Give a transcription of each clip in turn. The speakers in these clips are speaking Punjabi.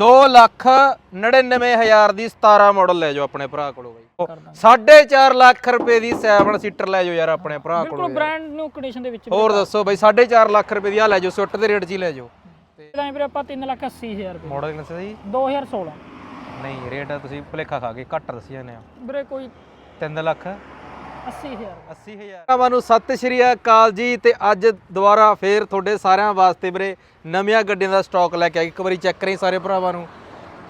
2 ਲੱਖ 99000 ਦੀ 17 ਮਾਡਲ ਲੈ ਜਾਓ ਆਪਣੇ ਭਰਾ ਕੋਲੋਂ ਬਾਈ। ਕਰ ਦਾਂਗੇ। 4.5 ਲੱਖ ਰੁਪਏ ਦੀ 7 ਸੀਟਰ ਲੈ ਜਾਓ ਯਾਰ ਆਪਣੇ ਭਰਾ ਬਿਲਕੁਲ ਕੋਲੋਂ ਬ੍ਰਾਂਡ ਨਿਊ ਕੰਡੀਸ਼ਨ ਦੇ ਵਿੱਚ ਹੋਰ ਦੱਸੋ ਬਾਈ 4.5 ਲੱਖ ਰੁਪਏ ਦੀ ਆ ਲੈ ਜਾਓ ਸਵਿਫਟ ਦੇ ਰੇਟ 'ਚ ਹੀ ਲੈ ਜਾਓ। ਇਹਦਾ ਵੀਰੇ ਆਪਾਂ 3 ਲੱਖ 80 ਹਜ਼ਾਰ ਰੁਪਏ। ਮਾਡਲ ਕਿੰਨਾ ਸੀ 2016 ਨਹੀਂ ਰੇਟ ਤੁਸੀਂ ਭੁਲੇਖਾ ਖਾ ਕੇ ਘੱਟ ਦੱਸੀ ਜਾਂਦੇ ਆ ਵੀਰੇ ਕੋਈ 3 ਲੱਖ? 80 ਹਜ਼ਾਰ। 80000 ਭਰਾਵਾਂ ਨੂੰ ਸਤਿ ਸ਼੍ਰੀ ਅਕਾਲ ਜੀ ਤੇ ਅੱਜ ਦੁਬਾਰਾ ਫੇਰ ਤੁਹਾਡੇ ਸਾਰਿਆਂ ਵਾਸਤੇ ਵੀਰੇ ਨਵੀਆਂ ਗੱਡੀਆਂ ਦਾ ਸਟਾਕ ਲੈ ਕੇ ਆਏ। ਇੱਕ ਵਾਰੀ ਚੈੱਕ ਕਰੀ ਸਾਰੇ ਭਰਾਵਾਂ ਨੂੰ।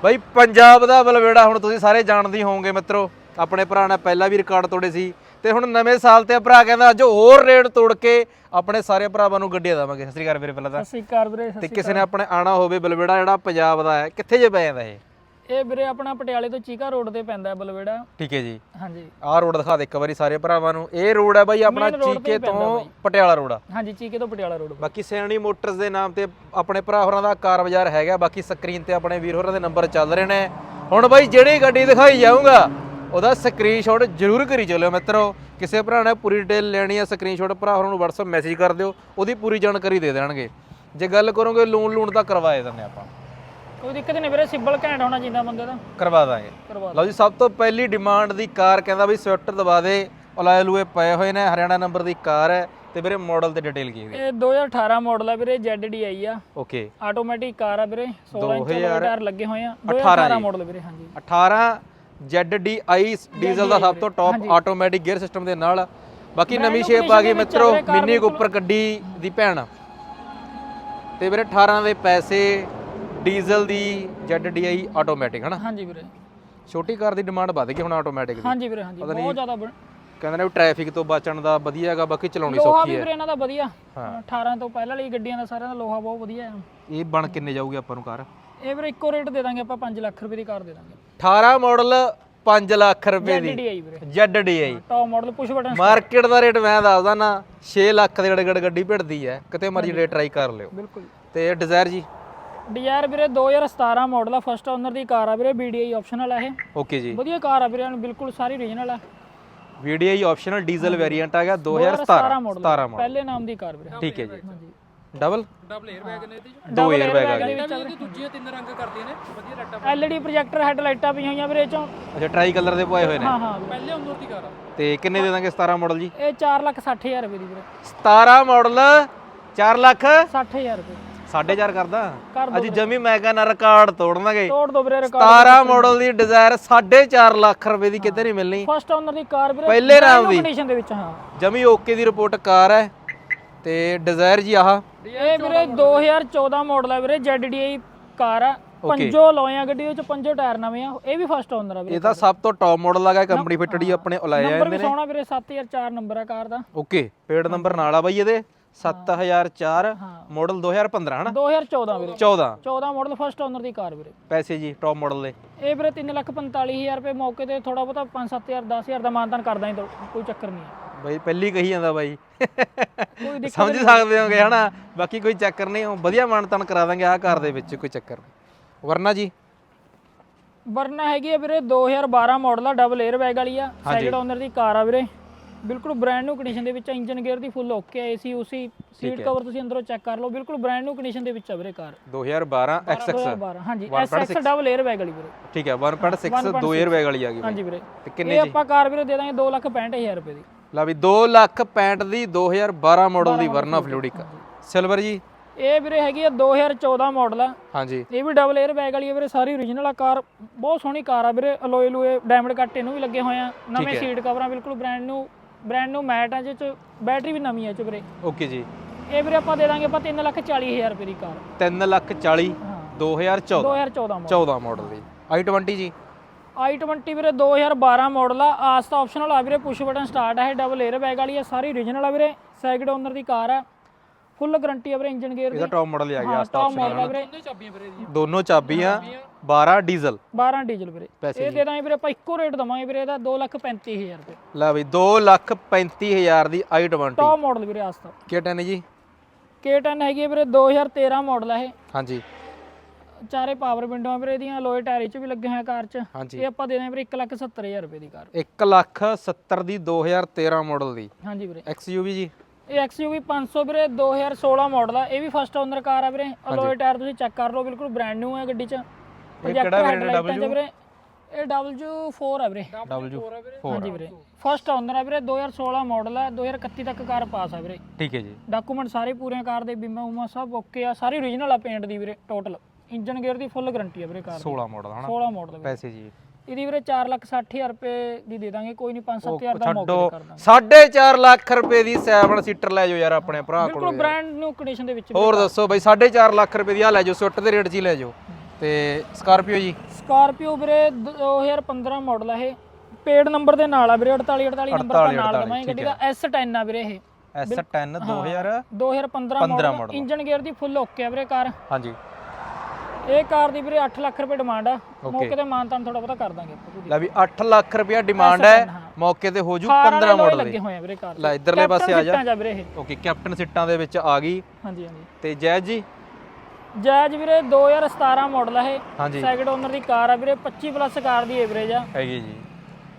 ਬਾਈ ਪੰਜਾਬ ਦਾ ਬਲਵੇੜਾ ਹੁਣ ਤੁਸੀਂ ਸਾਰੇ ਜਾਣਦੇ ਹੋਵੋਗੇ ਮਿੱਤਰੋ। ਆਪਣੇ ਭਰਾ ਨੇ ਪਹਿਲਾਂ ਵੀ ਰਿਕਾਰਡ ਤੋੜੇ ਸੀ ਤੇ ਹੁਣ ਨਵੇਂ ਸਾਲ ਤੇ ਭਰਾ ਕਹਿੰਦਾ ਅੱਜ ਹੋਰ ਰੇਟ ਤੋੜ ਕੇ ਆਪਣੇ ਸਾਰੇ ਭਰਾਵਾਂ ਨੂੰ ਗੱਡੀਆਂ ਦੇਵਾਂਗੇ। ਸਤਿ ਸ਼੍ਰੀ ਅਕਾਲ ਵੀਰੇ ਪਹਿਲਾਂ ਤਾਂ। ਸਤਿ ਸ਼੍ਰੀ ਅਕਾਲ ਵੀਰੇ ਤੇ ਕਿਸੇ ਨੇ ਆਪਣੇ ਆਣਾ ਹੋਵੇ ਬਲਵੇੜਾ ਜਿਹੜਾ ਪੰਜਾਬ ਦਾ ਹੈ ਕਿੱਥੇ ਜੇ ਪੈ ਜਾਂਦਾ ਇਹ? ਇਹ ਵੀਰੇ ਆਪਣਾ ਪਟਿਆਲੇ ਤੋਂ ਚੀਕਾ ਰੋਡ ਤੇ ਪੈਂਦਾ ਹੈ ਬਲਵੇੜਾ। ਠੀਕ ਹੈ ਜੀ। ਹਾਂਜੀ। ਆਹ ਰੋਡ ਦਿਖਾ ਦੇ ਇੱਕ ਵਾਰੀ ਸਾਰੇ ਭਰਾਵਾਂ ਨੂੰ। ਇਹ ਰੋਡ ਹੈ ਬਾਈ ਆਪਣਾ Main road ਤੇ ਹੀ ਚੀਕੇ ਪੈਂਦਾ ਤੋਂ ਬਾਈ। ਪਟਿਆਲਾ ਰੋਡ ਆ। ਹਾਂਜੀ ਚੀਕੇ ਤੋਂ ਪਟਿਆਲਾ ਰੋਡ। ਬਾਕੀ ਸੈਣੀ ਮੋਟਰਸ ਦੇ ਨਾਮ ਤੇ ਆਪਣੇ ਭਰਾ ਹੋਰਾਂ ਦਾ ਕਾਰ ਬਾਜ਼ਾਰ ਹੈਗਾ। ਬਾਕੀ ਸਕਰੀਨ ਤੇ ਆਪਣੇ ਵੀਰ ਹੋਰਾਂ ਦੇ ਨੰਬਰ ਚੱਲ ਰਹੇ ਨੇ। ਹੁਣ ਬਾਈ ਜਿਹੜੀ ਗੱਡੀ ਦਿਖਾਈ ਜਾਊਗਾ ਉਹਦਾ ਸਕਰੀਨਸ਼ਾਟ ਜ਼ਰੂਰ ਕਰੀ ਚੱਲਿਓ ਮਿੱਤਰੋ। ਕਿਸੇ ਭਰਾ ਨੇ ਪੂਰੀ ਡਿਟੇਲ ਲੈਣੀ ਹੈ ਸਕਰੀਨਸ਼ਾਟ ਭਰਾ ਹੋਰਾਂ ਨੂੰ WhatsApp ਮੈਸੇਜ ਕਰ ਦਿਓ। ਉਹਦੀ ਪੂਰੀ ਜਾਣਕਾਰੀ ਦੇ ਦੇਣਗੇ। ਜੇ ਗੱਲ ਕਰੋਗੇ ਲੋਨ ਲੂਨ ਤਾਂ ਕਰਵਾਏ ਦਿੰਦੇ ਆਪਾਂ। ਕੋਈ ਦਿੱਕਤ ਨਹੀਂ ਵੀਰੇ ਸਿੰਬਲ ਘੈਂਟ ਹੋਣਾ ਚਾਹੀਦਾ ਬੰਦੇ ਦਾ। ਕਰਵਾ ਦਾਂਗੇ। ਕਰਵਾ ਲਓ ਜੀ ਸਭ ਤੋਂ ਪਹਿਲੀ ਡਿਮਾਂਡ ਦੀ ਕਾਰ ਕਹਿੰਦਾ ਵੀ ਸਵਿਫਟ ਦਬਾ ਦੇ ਅਲਾਇ ਲੂਏ ਪਏ ਹੋਏ ਨੇ ਹਰਿਆਣਾ ਨੰਬਰ ਦੀ ਕਾਰ ਹੈ ਤੇ ਵੀਰੇ ਮਾਡਲ ਤੇ ਡਿਟੇਲ ਕੀ ਹੈ ਇਹ 2018 ਮਾਡਲ ਹੈ ਵੀਰੇ ZDI ਆ। ਓਕੇ ਆਟੋਮੈਟਿਕ ਕਾਰ ਆ ਵੀਰੇ 16 ਇੰਚ ਦੇ 2000 ਟਾਇਰ ਲੱਗੇ ਹੋਏ ਆ। 18 2018 ਮਾਡਲ ਵੀਰੇ ਹਾਂਜੀ। 18 ZDI ਡੀਜ਼ਲ ਦਾ ਸਭ ਤੋਂ ਟੌਪ ਆਟੋਮੈਟਿਕ ਗੇਅਰ ਸਿਸਟਮ ਦੇ ਨਾਲ। ਬਾਕੀ ਨਵੀਂ ਸ਼ੇਪ ਆ ਗਈ ਮਿੱਤਰੋ ਮਿੰਨੀ ਕੂਪਰ ਗੱਡੀ ਦੀ ਭੈਣ। ਤੇ ਵੀਰੇ 18 ਦੇ ਪੈਸੇ ਡੀਜ਼ਲ ਦੀ ZDI ਆਟੋਮੈਟਿਕ ਹਨਾ? ਹਾਂਜੀ ਵੀਰੇ। ਛੋਟੀ ਕਾਰ ਦੀ ਡਿਮਾਂਡ ਵੱਧ ਗਈ ਹੁਣ ਆਟੋਮੈਟਿਕ ਦੀ। ਹਾਂਜੀ ਵੀਰੇ ਹਾਂਜੀ ਬਹੁਤ ਜ਼ਿਆਦਾ ਕਹਿੰਦੇ ਨੇ ਟ੍ਰੈਫਿਕ ਤੋਂ ਬਚਣ ਦਾ ਵਧੀਆ ਹੈਗਾ ਬਾਕੀ ਚਲਾਉਣੀ ਲੋਹਾ ਸੌਖੀ ਵੀ ਹੈ। ਵੀਰੇ ਇਹਨਾਂ ਦਾ ਵਧੀਆ। ਹਾਂ। 18 ਤੋਂ ਪਹਿਲਾਂ ਵਾਲੀ ਗੱਡੀਆਂ ਦਾ ਸਾਰਿਆਂ ਦਾ ਲੋਹਾ ਬਹੁਤ ਵਧੀਆ ਹੈ। ਇਹ ਬਣ ਕਿੰਨੇ ਜਾਊਗੀ ਆਪਾਂ ਨੂੰ ਕਾਰ? ਇਹ ਵੀਰੇ ਇੱਕੋ ਰੇਟ ਦੇ ਦਾਂਗੇ ਆਪਾਂ 5 ਲੱਖ ਰੁਪਏ ਦੀ ਕਾਰ ਦੇ ਦਾਂਗੇ। 18 ਮਾਡਲ 5 ਲੱਖ ਰੁਪਏ ਦੀ। ZDI ਵੀਰੇ। ZDI top model push button market ਦਾ ਰੇਟ ਮੈਂ ਦੱਸਦਾ ਨਾ 6 ਲੱਖ ਦੇ ਗੜ ਗੱਡੀ ਭਿੜਦੀ ਹੈ ਕਿਤੇ ਮਰਜ਼ੀ ਰੇਟ ਟਰਾਈ ਕਰ ਲਿਓ। ਬਿਲਕੁਲ। ਤੇ ਡਿਜ਼ਾਇਰ ਜੀ ਡਿਜ਼ਾਇਰ ਵੀਰੇ 2017 ਮਾਡਲ ਆ ਫਸਟ ਓਨਰ ਦੀ ਕਾਰ ਆ ਵੀਰੇ BDI ਆਪਸ਼ਨਲ ਆ ਇਹ। ਓਕੇ ਜੀ। ਵਧੀਆ ਕਾਰ ਆ ਵੀਰੇ ਬਿਲਕੁਲ ਸਾਰੀ ਓਰੀਜਨਲ ਆ। VDI ਆਪਸ਼ਨਲ ਡੀਜ਼ਲ ਵੇਰੀਐਂਟ ਆ ਗਿਆ 2017 ਮਾਡਲ 17 ਮਾਡਲ ਪਹਿਲੇ ਨਾਮ ਦੀ ਕਾਰ ਵੀਰੇ। ਠੀਕ ਹੈ ਜੀ। ਡਬਲ ਡਬਲ 에ਅਰ ਬੈਗ ਨੇ ਦੋ 에ਅਰ ਬੈਗ ਆ ਗਏ। ਇਹਦੀ ਦੂਜੀਆਂ ਤਿੰਨ ਰੰਗ ਕਰਦੀਆਂ ਨੇ ਵਧੀਆ ਲਾਈਟਾਂ LED ਪ੍ਰੋਜੈਕਟਰ ਹੈਡ ਲਾਈਟਾਂ ਪਈਆਂ ਹੋਈਆਂ ਵੀਰੇ ਇਹ ਚੋਂ ਅੱਛਾ ਟਰਾਈ ਕਲਰ ਦੇ ਪਵਾਏ ਹੋਏ ਨੇ। ਹਾਂ ਹਾਂ। ਪਹਿਲੇ ਓਨਰ ਦੀ ਕਾਰ ਆ। ਤੇ ਕਿੰਨੇ ਦੇ ਦਾਂਗੇ 17 ਮਾਡਲ ਜੀ? ਇਹ 460000 ਰੁਪਏ ਦੀ ਵੀਰੇ। 17 ਮਾਡਲ 4 ਲੱਖ? 60000 ਰੁਪਏ। 4.5 ਕਰਦਾ। ਕਰ ਅੱਜ ਜਮੀ ਮੈਂ ਕਹਿੰਦਾ ਰਿਕਾਰਡ ਤੋੜਨਗੇ। ਤੋੜ ਦੋ ਵੀਰੇ ਰਿਕਾਰਡ 17 ਮਾਡਲ ਦੀ ਡਿਜ਼ਾਇਰ 4.5 ਲੱਖ ਰੁਪਏ ਦੀ ਕਿਤੇ ਨਹੀਂ ਮਿਲਣੀ। ਫਸਟ ਓਨਰ ਦੀ ਕਾਰ ਵੀਰੇ ਪਹਿਲੇ ਨਾਮ ਦੀ। ਕੰਡੀਸ਼ਨ ਦੇ ਵਿੱਚ ਹਾਂ। ਜਮੀ ਓਕੇ ਦੀ ਰਿਪੋਰਟ ਕਾਰ ਹੈ। ਤੇ ਡਿਜ਼ਾਇਰ ਜੀ ਆਹ। ਇਹ ਵੀਰੇ 2014 ਮਾਡਲ ਹੈ ਵੀਰੇ ZDI ਕਾਰ ਆ ਪੰਜੋ ਲੋਇਆ ਗੱਡੀ ਵਿੱਚ ਪੰਜੋ ਟਾਇਰ ਨਵੇਂ ਆ। ਇਹ ਵੀ ਫਸਟ ਓਨਰ ਆ ਵੀਰੇ ਇਹ ਤਾਂ ਸਭ ਤੋਂ ਟੌਪ ਮਾਡਲ ਹੈਗਾ ਕੰਪਨੀ ਫਿੱਟਡ ਹੀ ਆਪਣੇ ਉਲਾਏ ਨੰਬਰ ਵੀ ਸੋਹਣਾ ਵੀਰੇ 7004 ਨੰਬਰ ਆ ਕਾਰ ਦਾ। ਓਕੇ ਪੇਡ ਨੰਬਰ ਨਾਲ ਆ ਬਾਈ ਇਹਦੇ। 7004 ਮਾਡਲ 2015 ਹਨਾ? 2014 ਵੀਰੇ। 14 14 ਮਾਡਲ ਫਸਟ ਓਨਰ ਦੀ ਕਾਰ ਵੀਰੇ। ਪੈਸੇ ਜੀ ਟੌਪ ਮਾਡਲ ਦੇ। ਇਹ ਵੀਰੇ 345000 ਰੁਪਏ ਮੌਕੇ ਤੇ ਥੋੜਾ ਬਹੁਤਾ 5-7000 10000 ਦਾ ਮਾਨਤਾਨ ਕਰਦਾ ਹੀ ਕੋਈ ਚੱਕਰ ਨਹੀਂ ਬਾਈ ਪਹਿਲੀ ਕਹੀ ਜਾਂਦਾ ਬਾਈ। ਸਮਝ ਸਕਦੇ ਹੋਗੇ ਹਨਾ? ਬਾਕੀ ਕੋਈ ਚੱਕਰ ਨਹੀਂ ਉਹ ਵਧੀਆ ਮਾਨਤਨ ਕਰਾ ਦਾਂਗੇ ਆਹ ਕਾਰ ਦੇ ਵਿੱਚ ਕੋਈ ਚੱਕਰ ਵਰਨਾ ਜੀ? ਵਰਨਾ ਹੈਗੀ ਆ ਵੀਰੇ 2012 ਮਾਡਲ ਆ ਡਬਲ 에ਅਰ ਬੈਗ ਵਾਲੀ ਆ ਸੈਕਿੰਡ ਓਨਰ ਦੀ ਕਾਰ ਆ ਵੀਰੇ। ਬਿਲਕੁਲ ਬ੍ਰਾਂਡ ਨਿਊ ਕੰਡੀਸ਼ਨ ਦੇ ਵਿੱਚ ਇੰਜਨ ਗੇਅਰ ਦੀ ਫੁੱਲ ਓਕੇ ਆ ਏਸੀ ਉਸੀ ਸੀਟ ਕਵਰ ਤੁਸੀਂ ਅੰਦਰੋਂ ਚੈੱਕ ਕਰ ਲਓ ਬਿਲਕੁਲ ਬ੍ਰਾਂਡ ਨਿਊ ਕੰਡੀਸ਼ਨ ਦੇ ਵਿੱਚ ਆ ਵੀਰੇ ਕਾਰ 2012 XX 2012 ਹਾਂਜੀ XX ਡਬਲ 에ਅਰ ਬੈਗ ਵਾਲੀ ਵੀਰੇ। ਠੀਕ ਹੈ 1.6 ਦੋ 에ਅਰ ਬੈਗ ਵਾਲੀ ਆ ਗਈ ਹਾਂਜੀ ਵੀਰੇ। ਤੇ ਕਿੰਨੇ ਜੀ? ਇਹ ਆਪਾਂ ਕਾਰ ਵੀਰੇ ਦੇ ਦਾਂਗੇ 2,65,000 ਰੁਪਏ ਦੀ। ਲਾ ਵੀ 2,65 ਦੀ 2012 ਮਾਡਲ ਦੀ ਵਰਨਾ ਫਲੂਡਿਕ ਸਿਲਵਰ ਜੀ? ਇਹ ਵੀਰੇ ਹੈਗੀ ਆ 2014 ਮਾਡਲ ਆ। ਹਾਂਜੀ। ਇਹ ਵੀ ਡਬਲ 에ਅਰ ਬੈਗ ਵਾਲੀ ਆ ਵੀਰੇ ਸਾਰੀ origignal ਆ ਕਾਰ ਬਹੁਤ ਸੋਹਣੀ ਕਾਰ ਆ ਵੀਰੇ ਅਲੋਏ ਲੂਏ ਡਾਇਮੰਡ ਕੱਟ ਇਹਨੂੰ ਵੀ ਲੱਗੇ ਹੋਏ ਆ। ਨਵੇਂ ਸੀਟ ਕਵਰਾਂ ਬਿਲਕੁਲ brand new brand new mat ਆ ਜਿਹ ਚ ਬੈਟਰੀ ਵੀ ਨਵੀਂ ਆ ਚ ਵੀਰੇ। ਓਕੇ ਜੀ। ਇਹ ਵੀਰੇ ਆਪਾਂ ਦੇ ਦਾਂਗੇ ਆਪਾਂ 340000 ਰੁਪਏ ਦੀ ਕਾਰ। 3 ਲੱਖ 40 ਹਾਂ। 2014 2014 ਮਾਡਲ 14 ਮਾਡਲ ਦੀ। i20 ਜੀ। i20 ਵੀਰੇ 2012 ਮਾਡਲ ਆ। ਆਸਤਾ ਆਪਸ਼ਨਲ ਆ ਵੀਰੇ ਪੁਸ਼ ਬਟਨ ਸਟਾਰਟ ਹੈ ਡਬਲ 에ਅਰ ਬੈਗ ਵਾਲੀ ਆ ਸਾਰੀ ਓਰੀਜਨਲ ਆ ਵੀਰੇ ਸੈਕਿੰਡ ਓਨਰ ਦੀ ਕਾਰ ਆ। ਫੁੱਲ ਗਾਰੰਟੀ ਆ ਵੀਰੇ ਇੰਜਨ ਗੇਅਰ ਦੀ। ਇਹਦਾ ਟੌਪ ਮਾਡਲ ਹੀ ਆ ਗਿਆ ਹਾਂ ਟੌਪ ਮਾਡਲ ਆ ਵੀਰੇ। ਦੋਨੋਂ ਚਾਬੀਆਂ। 12 ਡੀਜ਼ਲ? 12 ਡੀਜ਼ਲ ਵੀਰੇ। ਪੈਸੇ ਇਹ ਦੇ ਦਾਂਗੇ ਵੀਰੇ ਆਪਾਂ ਇੱਕੋ ਰੇਟ ਦਵਾਂਗੇ ਵੀਰੇ ਇਹਦਾ 235000 ਰੁਪਏ। ਲੈ ਬਈ 2 ਲੱਖ 35000 ਦੀ i20 ਟੌਪ ਮਾਡਲ ਵੀਰੇ ਆਸਤਾ ਕੀ ਟੈਨ ਜੀ? K10 ਹੈਗੀ ਹੈ ਵੀਰੇ 2013 ਮਾਡਲ ਇਹ। ਹਾਂਜੀ। ਚਾਰੇ ਪਾਵਰ ਵਿੰਡੋ ਆ ਵੀਰੇ ਇਹਦੀਆਂ ਲੋਏ ਟਾਇਰ ਚ ਵੀ ਲੱਗੇ ਹੋਏ ਕਾਰ ਚ। ਇਹ ਆਪਾਂ ਦੇ ਦਾਂਗੇ ਵੀਰੇ 170000 ਰੁਪਏ ਦੀ ਕਾਰ। 1 ਲੱਖ 70 ਦੀ 2013 ਮਾਡਲ ਦੀ। ਹਾਂਜੀ ਵੀਰੇ। XUV ਜੀ? ਇਹ XUV 500 ਵੀਰੇ 2016 ਮਾਡਲ ਆ। ਇਹ ਵੀ ਫਸਟ ਓਨਰ ਕਾਰ ਆ ਵੀਰੇ। ਅਲੋਏ ਟਾਇਰ ਤੁਸੀਂ ਚੈੱਕ ਕਰ ਲਓ ਬਿਲਕੁਲ ਬ੍ਰਾਂਡ ਨਿਊ ਹੈ ਗੱਡੀ 'ਚ। ਕਿਹੜਾ ਹੈ? W? ਇਹ W4 ਹੈ ਵੀਰੇ। W4 ਹਾਂਜੀ ਵੀਰੇ। ਫਸਟ ਓਨਰ ਹੈ ਵੀਰੇ 2016 ਮਾਡਲ ਹੈ 2031 ਤੱਕ ਕਾਰ ਪਾਸ ਹੈ ਵੀਰੇ। ਠੀਕ ਹੈ ਜੀ। ਡਾਕੂਮੈਂਟ ਸਾਰੇ ਪੂਰੇ ਕਾਰ ਦੇ ਬੀਮਾ ਉਮਾ ਸਭ ਓਕੇ ਆ। ਸਾਰੀ ਓਰੀਜਨਲ ਆ ਪੇਂਟ ਦੀ ਵੀਰੇ ਟੋਟਲ ਇੰਜਨ ਗੇਅਰ ਦੀ ਫੁੱਲ ਗਾਰੰਟੀ ਹੈ ਵੀਰੇ ਕਾਰ ਦੀ। 16 ਮਾਡਲ ਹਨਾ? 16 ਮਾਡਲ ਪੈਸੇ ਜੀ। ਇਹਦੀ ਵੀਰੇ 460000 ਰੁਪਏ ਦੀ ਦੇ ਦਾਂਗੇ ਕੋਈ ਨਹੀਂ 5-7000 ਦਾ ਮੌਕੇ ਕਰ ਦਾਂਗੇ। 4.5 ਲੱਖ ਰੁਪਏ ਦੀ 7 ਸੀਟਰ ਲੈ ਜਾਓ ਯਾਰ ਆਪਣੇ ਭਰਾ ਕੋਲੋਂ ਬਿਲਕੁਲ ਬ੍ਰਾਂਡ ਨਿਊ ਕੰਡੀਸ਼ਨ ਦੇ ਵਿੱਚ ਹੋਰ ਦੱਸੋ ਬਈ 4.5 ਲੱਖ ਰੁਪਏ ਦੀ ਆ ਲੈ ਜਾਓ ਸੁੱਟ ਦੇ ਰੇਟ 'ਚ ਹੀ ਲੈ ਜਾਓ। ਤੇ ਸਕਾਰਪੀਓ ਜੀ? ਸਕਾਰਪੀਓ ਵੀਰੇ 2015 ਮਾਡਲ ਹੈ ਇਹ। ਪੇਡ ਨੰਬਰ ਦੇ ਨਾਲ ਆ ਵੀਰੇ 48 48 ਨੰਬਰ ਦਾ ਨਾਲ ਦਵਾਂਗੇ ਗੱਡੀ ਦਾ S10 ਆ ਵੀਰੇ ਇਹ। S10 2000 2015 ਮਾਡਲ ਇੰਜਨ ਗੇਅਰ ਦੀ ਫੁੱਲ ਓਕੇ ਆ। ਵੀਰੇ ਕਾਰ ਹਾਂਜੀ। ਇਹ ਕਾਰ ਦੀ ਵੀਰੇ 8 ਲੱਖ ਰੁਪਏ ਡਿਮਾਂਡ ਆ। ਮੌਕੇ ਤੇ ਮਾਨਤਾਨ ਥੋੜਾ ਬਹੁਤਾ ਕਰ ਦਾਂਗੇ ਲੈ ਵੀ 8 ਲੱਖ ਰੁਪਏ ਡਿਮਾਂਡ ਹੈ। ਮੌਕੇ ਤੇ ਹੋ ਜੂ 15 ਮਾਡਲ ਲੱਗੇ ਹੋਏ ਆ ਵੀਰੇ ਕਾਰ ਲੈ ਇਧਰਲੇ ਪਾਸੇ ਆ ਜਾ। ਜਾ ਓਕੇ ਕੈਪਟਨ ਸੀਟਾਂ ਦੇ ਵਿੱਚ ਆ ਗਈ। ਹਾਂਜੀ ਹਾਂਜੀ। ਤੇ ਜੈਜ ਜੀ? ਜੈਜ ਵੀਰੇ 2017 ਮਾਡਲ ਇਹ। ਹਾਂਜੀ। ਸੈਕਿੰਡ ਓਨਰ ਦੀ ਕਾਰ ਆ ਵੀਰੇ 25 ਪਲੱਸ ਕਾਰ ਦੀ ਐਵਰੇਜ ਆ। ਹੈਗੀ ਜੀ।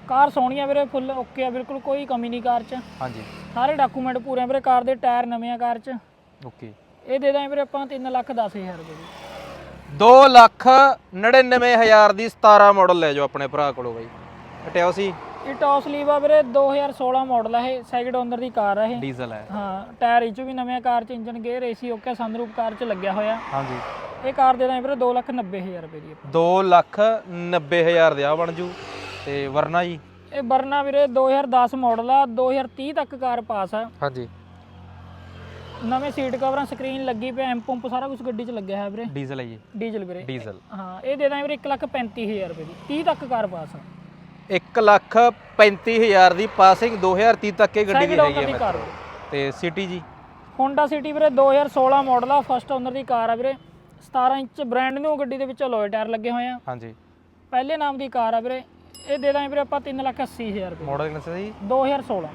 ਕਾਰ ਸੋਹਣੀ ਆ ਵੀਰੇ ਫੁੱਲ ਓਕੇ ਆ ਬਿਲਕੁਲ ਕੋਈ ਕਮੀ ਨਹੀਂ ਕਾਰ 'ਚ। ਹਾਂਜੀ। ਸਾਰੇ ਡਾਕੂਮੈਂਟ ਪੂਰੇ ਆ ਵੀਰੇ ਕਾਰ ਦੇ ਟਾਇਰ ਨਵੇਂ ਆ ਕਾਰ 'ਚ। ਓਕੇ ਇਹ ਦੇ ਦਾਂਗੇ ਵੀਰੇ ਆਪਾਂ 3 ਲੱਖ 10000 ਰੁਪਏ ਦੀ। 2 ਲੱਖ 99 ਹਜ਼ਾਰ ਦੀ 17 ਮਾਡਲ ਲੈ ਜਾਓ ਆਪਣੇ ਭਰਾ ਕੋਲੋਂ ਬਾਈ। ਹਟਿਓ ਸੀ। ਇਹ ਟੌਸ ਲੀਵਾ ਵੀਰੇ 2016 ਮਾਡਲ ਇਹ ਸੈਕਿੰਡ ਓਨਰ ਦੀ ਕਾਰ ਇਹ। ਡੀਜ਼ਲ ਹੈ ਹਾਂ ਟਾਇਰ ਇਹ 'ਚ ਵੀ ਨਵੇਂ ਕਾਰ 'ਚ engine gear AC okay sunroof car 'ਚ ਲੱਗਿਆ ਹੋਇਆ। ਹਾਂਜੀ। ਇਹ ਕਾਰ ਦੇ ਦਾਂਗੇ ਵੀਰੇ 2 ਲੱਖ 90 ਹਜ਼ਾਰ ਰੁਪਏ ਦੀ ਆਪਾਂ। 2 ਲੱਖ 90 ਹਜ਼ਾਰ ਦੇ ਆ ਬਣ ਜੂ। ਤੇ ਵਰਨਾ ਜੀ? ਇਹ ਬਰਨਾ ਵੀਰੇ 2010 ਮਾਡਲ ਆ 2030 ਤੱਕ ਕਾਰ ਪਾਸ ਆ। ਹਾਂਜੀ। ਨਵੇਂ ਸੀਟ ਕਵਰਾਂ ਸਕਰੀਨ ਲੱਗੀ ਪਿਆ ਐਮ ਪੰਪ ਸਾਰਾ ਕੁਝ ਗੱਡੀ 'ਚ ਲੱਗਿਆ ਹੈ ਵੀਰੇ। ਡੀਜ਼ਲ ਹੈ ਜੀ। ਡੀਜ਼ਲ ਵੀਰੇ। ਡੀਜ਼ਲ ਹਾਂ ਇਹ ਦੇ ਦਾਂਗੇ ਵੀਰੇ 1 ਲੱਖ 35000 ਰੁਪਏ ਦੀ 30 ਤੱਕ ਕਾਰ ਪਾਸ ਆ। 1 ਲੱਖ 35 ਹਜ਼ਾਰ ਦੀ ਪਾਸਿੰਗ 2030 ਤੱਕ ਇਹ ਗੱਡੀ ਦੀ ਹੈਗੀ ਹੈ ਮਿੱਤਰੋ। ਤੇ ਸਿਟੀ ਜੀ? ਹੋਂਡਾ ਸਿਟੀ ਵੀਰੇ 2016 ਮਾਡਲ ਆ ਫਸਟ ਓਨਰ ਦੀ ਕਾਰ ਆ ਵੀਰੇ। 17 ਇੰਚ ਬ੍ਰਾਂਡ ਨਿਊ ਗੱਡੀ ਦੇ ਵਿੱਚ ਲੋਏ ਟਾਇਰ ਲੱਗੇ ਹੋਏ ਆ। ਹਾਂਜੀ। ਪਹਿਲੇ ਨਾਮ ਦੀ ਕਾਰ ਆ ਵੀਰੇ। ਇਹ ਦੇ ਦਾਂਗੇ ਵੀਰੇ ਆਪਾਂ 3 ਲੱਖ 80000 ਰੁਪਏ। ਮਾਡਲ ਕਿੰਨਾ ਸੀ? ਜੀ 2016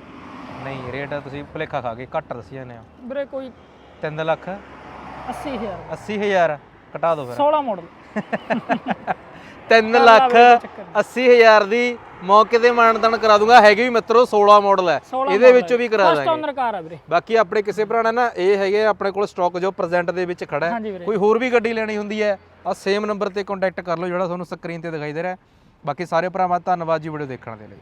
ਨਹੀਂ ਰੇਟ ਤੁਸੀਂ ਭੁਲੇਖਾ ਖਾ ਕੇ ਘੱਟ ਦੱਸੀ ਜਾਂਦੇ ਆ ਵੀਰੇ ਕੋਈ 3 ਲੱਖ 80000 80 ਹਜ਼ਾਰ। ਘਟਾ ਦਿਓ ਫਿਰ। 16 ਮਾਡਲ 3 ਲੱਖ 80 ਹਜ਼ਾਰ ਦੀ ਮੌਕੇ ਤੇ ਮਾਨਦਾਨ ਕਰਾ ਦੂੰਗਾ ਹੈਗੇ ਵੀ ਮਿੱਤਰੋ 16 ਮਾਡਲ ਹੈ। 16 ਇਹਦੇ ਵਿੱਚੋਂ ਵੀ ਕਰਾ ਫਸਟ ਦਾਂਗੇ। ਓਨਰ ਕਾਰ ਆ ਵੀਰੇ। ਬਾਕੀ ਆਪਣੇ ਕਿਸੇ ਭਰਾ ਨੇ ਨਾ ਇਹ ਹੈਗੇ ਆਪਣੇ ਕੋਲ ਸਟਾਕ ਜੋ ਪ੍ਰੈਜ਼ੈਂਟ ਦੇ ਵਿੱਚ ਖੜਾ ਹੈ। ਕੋਈ ਹੋਰ ਵੀ ਗੱਡੀ ਲੈਣੀ ਹੁੰਦੀ ਹੈ ਆ ਸੇਮ ਨੰਬਰ ਤੇ ਕੰਟੈਕਟ ਕਰ ਲਓ ਜਿਹੜਾ ਤੁਹਾਨੂੰ ਸਕਰੀਨ ਤੇ ਦਿਖਾਈ ਦੇ ਰਿਹਾ। ਬਾਕੀ ਸਾਰੇ ਭਰਾਵਾਂ ਦਾ ਧੰਨਵਾਦ ਜੀ ਵੀਡੀਓ ਦੇਖਣ ਦੇ ਲਈ।